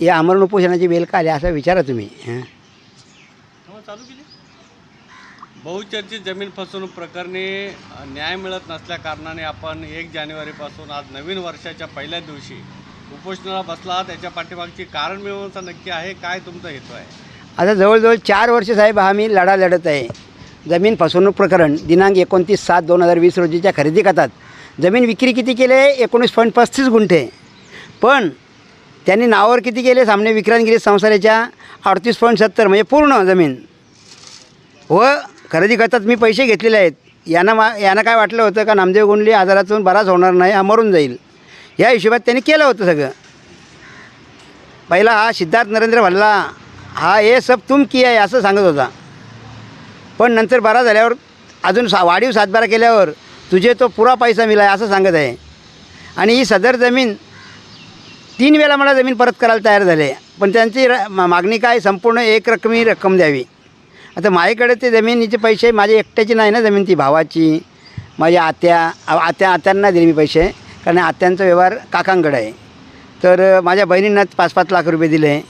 या आमरण उपोषणाची वेळ का आली असा विचारा तुम्ही हं. हो, चालू केली. बहुचर्चित जमीन फसवणूक प्रकरणी न्याय मिळत नसल्या कारणाने आपण एक जानेवारीपासून आज नवीन वर्षाच्या पहिल्या दिवशी उपोषणाला बसला. त्याच्या पाठीमागची कारण मिळवण्याचा नक्की आहे. काय तुमचा हेतू आहे? आता जवळजवळ चार वर्ष साहेब हा मी लढा लढत आहे. जमीन फसवणूक प्रकरण दिनांक एकोणतीस सात दोन हजार वीस रोजीच्या खरेदी खातात. जमीन विक्री किती केले? एकोणीस पॉईंट पस्तीस गुंठे. पण त्यांनी नावावर किती केले? सामने विक्रांतगिरी संसाराच्या अडतीस पॉईंट सत्तर म्हणजे पूर्ण जमीन. व खरेदी करतात मी पैसे घेतलेले आहेत. यांना मा यांना काय वाटलं होतं का नामदेव गुंडली आजारातून बराच होणार नाही हा मरून जाईल? या हिशोबात त्यांनी केलं होतं सगळं. पहिला हा सिद्धार्थ नरेंद्र भल्ला हा हे सब तुम की आहे असं सांगत होता. पण नंतर बरा झाल्यावर अजून सा वाढीव सातबारा केल्यावर तुझे तो पुरा पैसा मिळाला असं सांगत आहे. आणि ही सदर जमीन तीन वेळा मला जमीन परत करायला तयार झाले. पण त्यांची र मा- मागणी काय? संपूर्ण एक रकमी रक्कम द्यावी. आता माझ्याकडे ते जमिनीचे पैसे माझ्या एकट्याची नाही ना जमीन ती भावाची माझ्या आत्या आत्या आत्यांना दिले मी पैसे. कारण आत्यांचा व्यवहार काकांकडे आहे. तर माझ्या बहिणींना पाच पाच लाख रुपये दिले.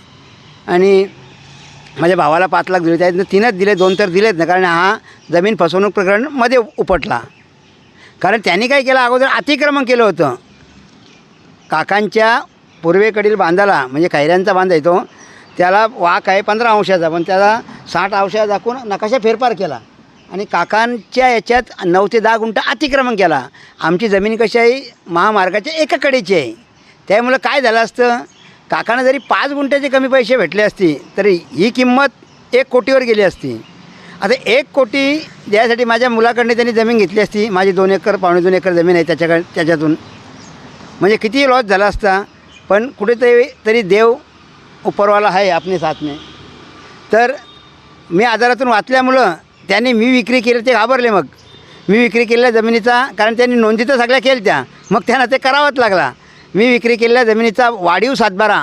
आणि माझ्या भावाला पाच लाख दिले. त्यातनं तीनच दिले दोन तर दिलेत ना. कारण हा जमीन फसवणूक प्रकरणमध्ये उपटला. कारण त्यांनी काय केलं? अगोदर अतिक्रमण केलं होतं. काकांच्या पूर्वेकडील बांधाला म्हणजे कैऱ्यांचा बांध आहे तो त्याला वाक आहे पंधरा अंशाचा पण त्याला साठ अंशा दाखवून नकाशा फेरफार केला. आणि काकांच्या याच्यात नऊ ते दहा गुंठा अतिक्रमण केला. आमची जमीन कशी आहे? महामार्गाच्या एकाकडेची आहे. त्यामुळं काय झालं असतं? काकांना जरी पाच गुंठ्याचे कमी पैसे भेटले असते तरी ही किंमत एक कोटीवर गेली असती. आता एक कोटी द्यायसाठी माझ्या मुलाकडनं त्यांनी जमीन घेतली असती माझी दोन एकर पावणे दोन एकर जमीन आहे त्याच्याकडे त्याच्यातून. म्हणजे किती लॉस झाला असता पण कुठेतरी तरी देव उपरवाला आहे आपली साथने तर मी आजारातून वाचल्यामुळं त्यांनी मी विक्री केली ते घाबरले मग. मी विक्री केलेल्या जमिनीचा कारण त्यांनी नोंदी तर सगळ्या केल्या त्या मग त्यांना ते करावंच लागला. मी विक्री केलेल्या जमिनीचा वाढीव सातबारा.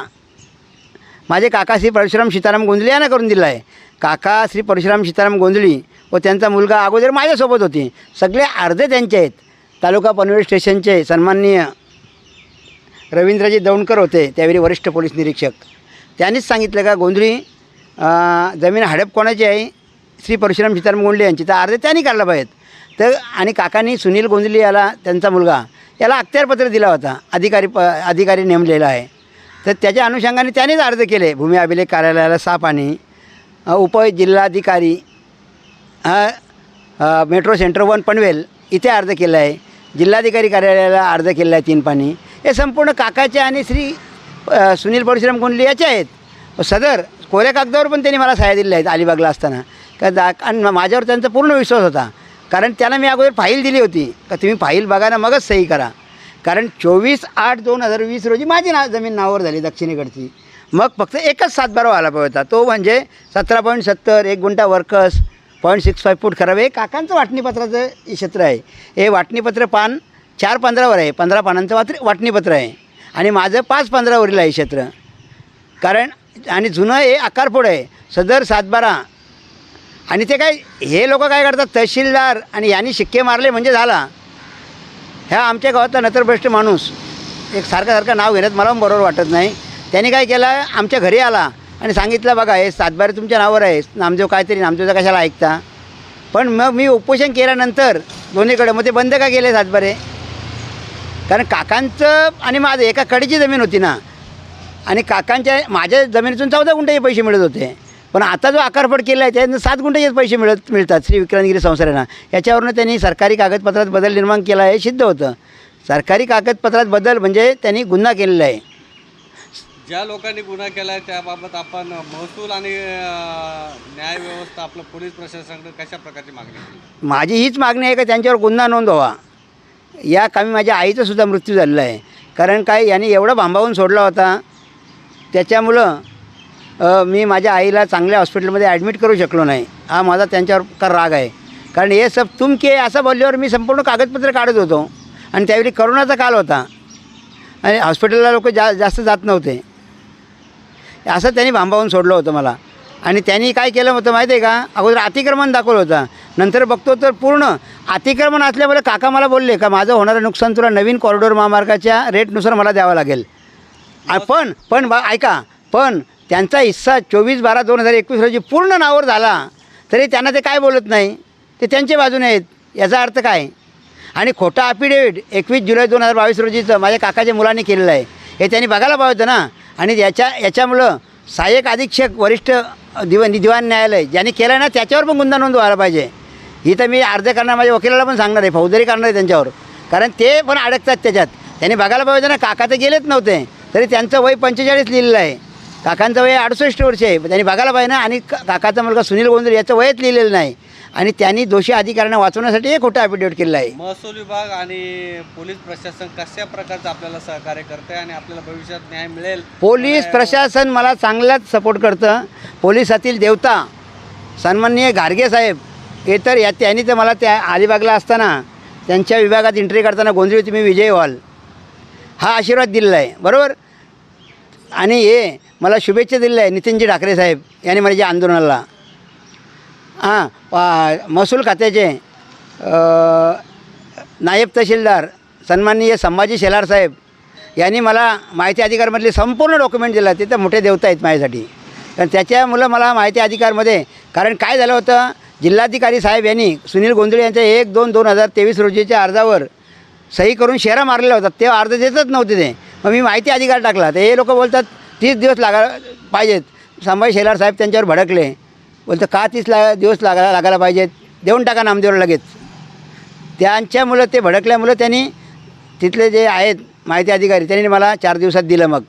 माझे काका श्री परशुराम सीताराम गोंधळी यांना करून दिला आहे काका श्री परशुराम सीताराम गोंधळी व त्यांचा मुलगा अगोदर माझ्यासोबत होती. सगळे अर्धे त्यांचे आहेत. तालुका पनवेल स्टेशनचे सन्माननीय रवींद्रजी दौंडकर होते त्यावेळी वरिष्ठ पोलीस निरीक्षक. त्यांनीच सांगितलं का गोंधळी जमीन हडप कोणाची आहे? श्री परशुराम सीताराम गोंडले यांची. तर अर्धे त्यांनी काढला पाहिजेत. तर आणि काकांनी सुनील गोंधळी याला त्यांचा मुलगा याला अख्तियारपत्र दिला होता. अधिकारी प अधिकारी नेमलेला आहे. तर त्याच्या अनुषंगाने त्यानेच अर्ज केले. भूमी अभिलेख कार्यालयाला सहा आणि अ, उपजिल्हाधिकारी मेट्रो सेंटर वन पनवेल इथे अर्ज केला आहे. जिल्हाधिकारी कार्यालयाला अर्ज केला आहे तीन पाणी. हे संपूर्ण काकाचे आणि श्री सुनील परशुराम गोंडले याचे आहेत. सदर कोऱ्या कागदावर पण त्यांनी मला सहाय्या दिलेल्या आहेत अलिबागला असताना. का दा आणि माझ्यावर त्यांचा पूर्ण विश्वास होता. कारण त्यांना मी अगोदर फाईल दिली होती. का तुम्ही फाईल बघा ना मगच सही करा. कारण चोवीस आठ दोन हजार वीस रोजी माझी ना जमीन नावावर झाली दक्षिणेकडची. मग फक्त एकच सातबारा आला पाहिजे होता. तो म्हणजे सतरा पॉईंट सत्तर एक गुंठा वर्कस पॉईंट सिक्स फाईव्ह फूट खराब. हे काकांचं वाटणीपत्राचं क्षेत्र आहे. हे वाटणीपत्र पान चार पंधरावर आहे पंधरा पानांचं वात्र वाटणीपत्र आहे. आणि माझं पाच पंधरावरील आहे क्षेत्र. कारण आणि जुनं हे आकारपोड आहे. सदर सातबारा. आणि ते काय हे लोक काय करतात? तहसीलदार आणि यांनी शिक्के मारले म्हणजे झाला. ह्या आमच्या गावातला नतरभ्रष्ट माणूस एक सारखं सारखं नाव घेण्यात मला बरोबर वाटत नाही. त्यांनी काय केलं? आमच्या घरी आला आणि सांगितलं बघा हे सातबारे तुमच्या नावावर आहे. नामदेव काहीतरी नामदेवचा कशाला ऐकता? पण मग मी उपोषण केल्यानंतर दोन्हीकडे मग ते बंद का केले सातबारे? कारण काकांचं आणि माझं एका कडीची जमीन होती ना. आणि काकांच्या माझ्या जमिनीतून चौदा गुंठेचे पैसे मिळत होते. पण आता जो आकारपड केला आहे त्यातनं सात गुंठेचेच पैसे मिळत मिळतात श्री विक्रांतगिरी संसारांना याच्यावरून त्यांनी सरकारी कागदपत्रात बदल निर्माण केला आहे सिद्ध होतं. सरकारी कागदपत्रात बदल म्हणजे त्यांनी गुन्हा केलेला आहे. ज्या लोकांनी गुन्हा केला आहे त्याबाबत आपण महसूल आणि अ, न्याय व्यवस्था आपलं पोलीस प्रशासनाकडे कशा प्रकारची मागणी माझी हीच मागणी आहे का त्यांच्यावर गुन्हा नोंद व्हावा या कामी माझ्या आईचा सुद्धा मृत्यू झालेला आहे. कारण काय याने एवढं भांबावून सोडला होता. त्याच्यामुळं मी माझ्या आईला चांगल्या हॉस्पिटलमध्ये ॲडमिट करू शकलो नाही. हा माझा त्यांच्यावर का राग आहे. कारण हे सब तुम के असं बोलल्यावर मी संपूर्ण कागदपत्र काढत होतो. आणि त्यावेळी करोनाचा काल होता. आणि हॉस्पिटलला लोक जा जास्त जात नव्हते. असं त्यांनी भांबावून सोडलं होतं मला. आणि त्यांनी काय केलं होतं माहिती आहे का? अगोदर अतिक्रमण दाखवलं होतं. नंतर बघतो तर पूर्ण अतिक्रमण असल्यामुळे काका मला बोलले का माझं होणारं नुकसान तुला नवीन कॉरिडॉर महामार्गाच्या रेटनुसार मला द्यावं लागेल. पण पण बा ऐका पण त्यांचा हिस्सा चोवीस बारा दोन हजार एकवीस रोजी पूर्ण नावावर झाला तरी त्यांना ते काय बोलत नाही? ते त्यांच्या बाजूने आहेत. याचा अर्थ काय? आणि खोटा अफिडेविट एकवीस जुलै दोन हजार बावीस रोजीचं माझ्या काकाच्या मुलांनी केलेलं आहे. हे त्यांनी बघायला पाहिजे होतं ना. आणि याच्या याच्यामुळं सहाय्यक अधीक्षक वरिष्ठ दिवा दिवाण न्यायालय ज्यांनी केलं ना त्याच्यावर पण गुन्हा नोंद व्हायला पाहिजे. इथं मी अर्ज करणार माझ्या वकिलाला पण सांगणार आहे फौजदारी करणार आहे त्यांच्यावर. कारण ते पण अडकतात त्याच्यात. त्यांनी बघायला पाहिजे ना काका तर गेलेच नव्हते. तरी त्यांचं वय पंचेचाळीस लिहिलेलं आहे. काकांचं वय अडुसष्ट वर्ष आहे. त्यांनी बघायला पाहिजे ना आणि काकाचा मुलगा सुनील गोंधळ याचं वयच लिहिलेलं नाही. आणि त्यांनी दोषी अधिकाऱ्यांना वाचवण्यासाठी हे खोटं ॲफिडेविट केलेलं आहे. महसूल विभाग आणि पोलीस प्रशासन कशा प्रकारचं आपल्याला सहकार्य करते आणि आपल्याला भविष्यात न्याय मिळेल? पोलीस प्रशासन मला चांगलाच सपोर्ट करतं. पोलिसातील देवता सन्माननीय घारगे साहेब हे तर या त्यांनी तर मला त्या अलिबागला असताना त्यांच्या विभागात एंट्री करताना गोंधळी तुम्ही विजय व्हाल हा आशीर्वाद दिलेला आहे बरोबर? आणि हे मला शुभेच्छा दिलेल्या आहे नितीनजी ठाकरे साहेब यांनी माझ्या आंदोलनाला. हां महसूल खात्याचे नायब तहसीलदार सन्माननीय संभाजी शेलार साहेब यांनी मला माहिती अधिकारमधले संपूर्ण डॉक्युमेंट दिलं ते तर मोठे देवता आहेत माझ्यासाठी. कारण त्याच्यामुळं मला माहिती अधिकारमध्ये कारण काय झालं होतं जिल्हाधिकारी साहेब यांनी सुनील गोंधळे यांच्या एक दोन दोन हजार तेवीस रोजीच्या अर्जावर सही करून शेरा मारलेला होता ते अर्ज देतच नव्हते ते. मग मी माहिती अधिकार टाकला तर हे लोक बोलतात तीस दिवस लागा पाहिजेत. संभाजी शेलार साहेब त्यांच्यावर भडकले. बोलतं का तीस ला दिवस लागा लागायला पाहिजेत? देऊन टाका नामदेवर लगेच. त्यांच्यामुळं ते भडकल्यामुळं त्यांनी तिथले जे आहेत माहिती अधिकारी त्यांनी मला चार दिवसात दिलं मग.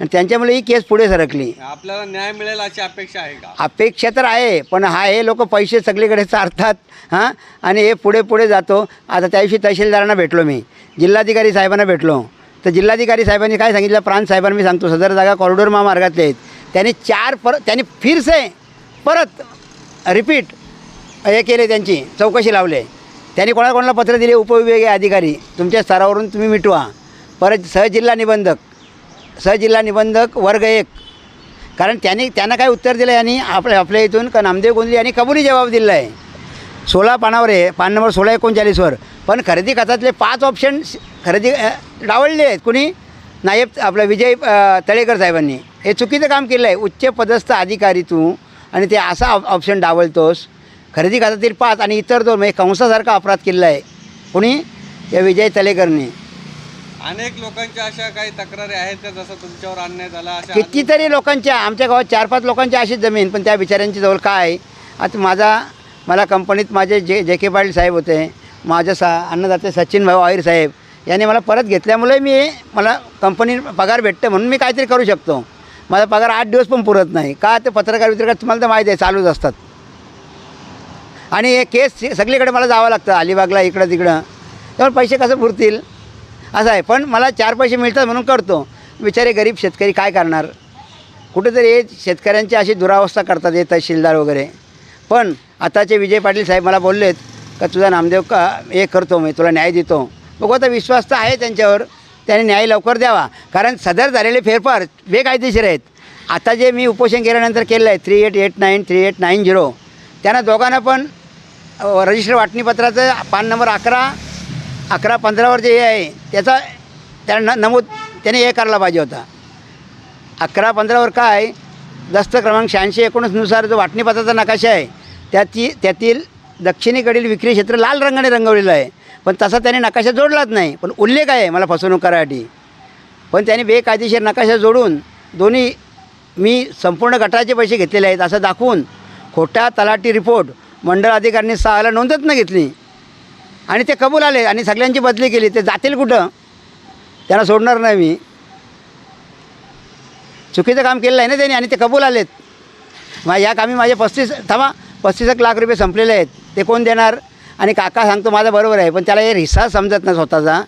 आणि त्यांच्यामुळे ही केस पुढे सरकली. आपल्याला न्याय मिळेल अशी अपेक्षा आहे का? अपेक्षा तर आहे पण हा हे लोक पैसे सगळीकडे चारतात हां? आणि हे पुढे पुढे जातो. आता त्या दिवशी तहसीलदारांना भेटलो मी. जिल्हाधिकारी साहेबांना भेटलो. तर जिल्हाधिकारी साहेबांनी काय सांगितलं? प्रांत साहेबांना मी सांगतो सदर जागा कॉरिडोर महामार्गातले आहेत. त्यांनी चार परत त्यांनी फिरसे. परत रिपीट हे केले त्यांची चौकशी लावले. त्यांनी कोणाला कोणाला पत्र दिले? उपविभागीय अधिकारी. तुमच्या स्तरावरून तुम्ही मिटवा. परत सहजिल्हा निबंधक. सहजिल्हा निबंधक वर्ग एक. कारण त्यांनी त्यांना काय उत्तर दिलं यांनी? आपल्या आपल्या इथून का नामदेव गोंदली यांनी कबुली जबाब दिला आहे सोळा पानावर आहे. पान नंबर सोळा एकोणचाळीसवर. पण खरेदी खात्यातले पाच ऑप्शन खरेदी डावळले आहेत. कुणी? नायब आपलं विजय तळेकर साहेबांनी. हे चुकीचं काम केलं आहे उच्च पदस्थ अधिकारी तू आणि ते असा ऑप ऑप्शन डावलतोस खरेदी खात्यातील पाच आणि इतर दोन म्हणजे कंसासारखा अपराध केलेला आहे. कुणी? या विजय तळेकरने अनेक लोकांच्या अशा काही तक्रारी आहेत का जसं तुमच्यावर अन्याय झाला अशा कितीतरी लोकांच्या आमच्या गावात चार पाच लोकांची अशीच जमीन पण त्या बिचाऱ्यांची जवळ काय? आता माझा मला कंपनीत माझे जे जे के पाटील साहेब होते माझे सा अन्नदाते सचिन भाऊ आहिर साहेब यांनी मला परत घेतल्यामुळे मी मला कंपनी पगार भेटते म्हणून मी काहीतरी करू शकतो. माझा पगार आठ दिवस पण पुरत नाही. का ते पत्रकार वित्रकार तुम्हाला तर माहीत आहे चालूच असतात. आणि हे केस सगळीकडे मला जावं लागतं अलिबागला इकडं तिकडं. त्यामुळे पैसे कसं पुरतील? असं आहे. पण मला चार पैसे मिळतात म्हणून करतो. बिचारे गरीब शेतकरी काय करणार? कुठेतरी शेतकऱ्यांची अशी दुरावस्था करतात हे तहसीलदार वगैरे. पण आताचे विजय पाटील साहेब मला बोललेत का तुझा नामदेव का हे करतो मी तुला न्याय देतो. बघू आता विश्वास तर आहे त्यांच्यावर. त्याने न्याय लवकर द्यावा. कारण सदर झालेले फेरफार बेकायदेशीर आहेत. आता जे मी उपोषण केल्यानंतर केलं आहे three eight eight nine three eight nine zero त्यांना दोघांना पण रजिस्टर वाटणीपत्राचं पान नंबर अकरा अकरा पंधरावर जे हे आहे त्याचा त्यांना नमूद त्याने हे करायला पाहिजे होता. अकरा पंधरावर काय दस्त क्रमांक शहाऐंशी एकोणीसनुसार जो वाटणीपत्राचा नकाशा आहे त्याची त्यातील दक्षिणेकडील विक्री क्षेत्र लाल रंगाने रंगवलेलं आहे. पण तसा त्याने नकाशा जोडलाच नाही. पण उल्लेख आहे मला फसवणूक करायसाठी. पण त्याने बेकायदेशीर नकाशा जोडून दोन्ही मी संपूर्ण गटाचे पैसे घेतलेले आहेत असं दाखवून खोटा तलाठी रिपोर्ट मंडळ अधिकाऱ्यांनी सहाला नोंदच न घेतली. आणि ते कबूल आले आणि सगळ्यांची बदली केली. ते जातील कुठं? त्यांना सोडणार नाही मी. चुकीचं काम केलेलं आहे ना त्यांनी आणि ते कबूल आलेत. मा या कामी माझे पस्तीस थांबा पस्तीस एक लाख रुपये संपलेले आहेत. ते कोण देणार? आणि काका सांगतो माझा बरोबर आहे पण त्याला हे हिस्सा समजत नाही स्वतःचा.